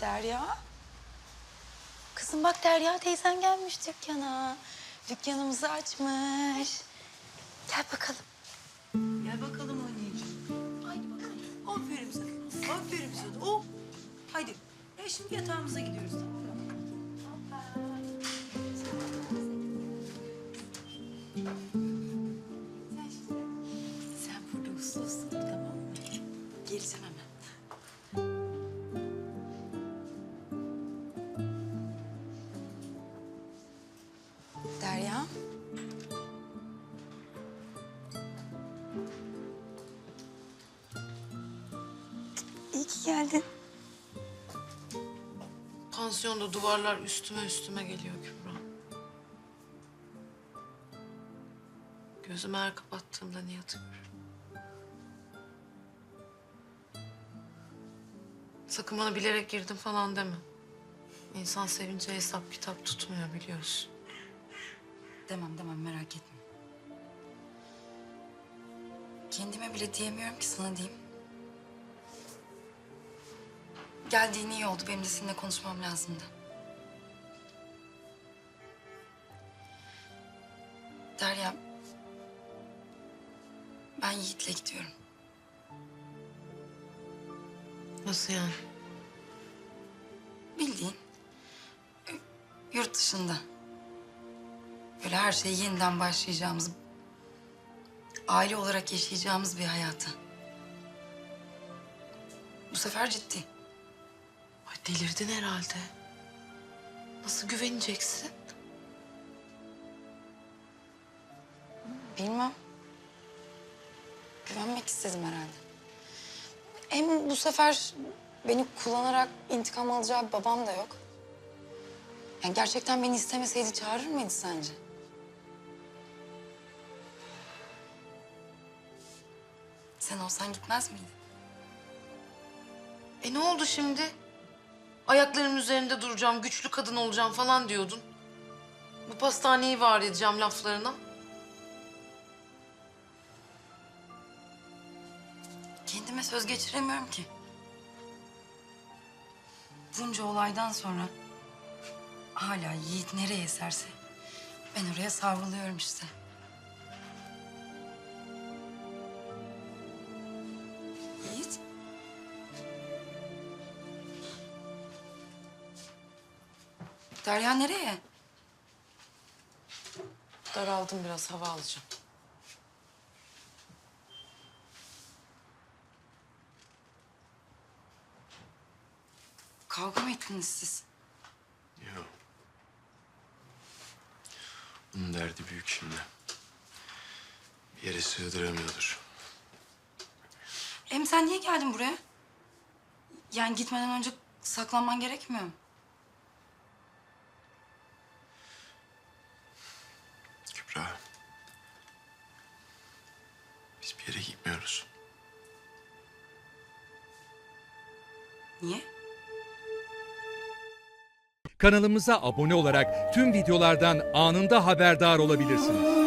Derya. Kızım bak Derya teyzen gelmiş dükkana. Dükkanımızı açmış. Gel bakalım. Gel bakalım anneciğim. Haydi bakalım. Aferin sana. Aferin sana. Oh. Haydi. E şimdi yatağımıza gidiyoruz? Sen burada uslu İyi ki geldin. Pansiyonda duvarlar üstüme üstüme geliyor Kübra. Gözümü her kapattığımda Nihat'ı görürüm. Sakın bana bilerek girdim falan deme. İnsan sevince hesap kitap tutmuyor biliyorsun. Demem demem merak etme. Kendime bile diyemiyorum ki sana diyeyim. Geldiğin iyi oldu. Benim de seninle konuşmam lazımdı. Derya. Ben Yiğit'le gidiyorum. Nasıl yani? Bildiğin. e, Yurt dışında. Böyle her şeye yeniden başlayacağımız... ...aile olarak yaşayacağımız bir hayatı. Bu sefer ciddi. Delirdin herhalde. Nasıl güveneceksin? Bilmem. Güvenmek istedim herhalde. Hem bu sefer beni kullanarak intikam alacağı babam da yok. Yani gerçekten beni istemeseydi çağırır mıydı sence? Sen olsan gitmez miydin? E ne oldu şimdi? Ayaklarımın üzerinde duracağım, güçlü kadın olacağım falan diyordun. Bu pastaneyi var edeceğim laflarına. Kendime söz geçiremiyorum ki. Bunca olaydan sonra hala Yiğit nereye eserse ben oraya savruluyorum işte. Derya nereye? Daraldım biraz, hava alacağım. Kavga mı ettiniz siz? Yok. Onun derdi büyük şimdi. Bir yere sığdıramıyordur. Hem sen niye geldin buraya? Yani gitmeden önce saklanman gerekmiyor mu? Biz bir yere gitmiyoruz. Niye? Kanalımıza abone olarak tüm videolardan anında haberdar olabilirsiniz.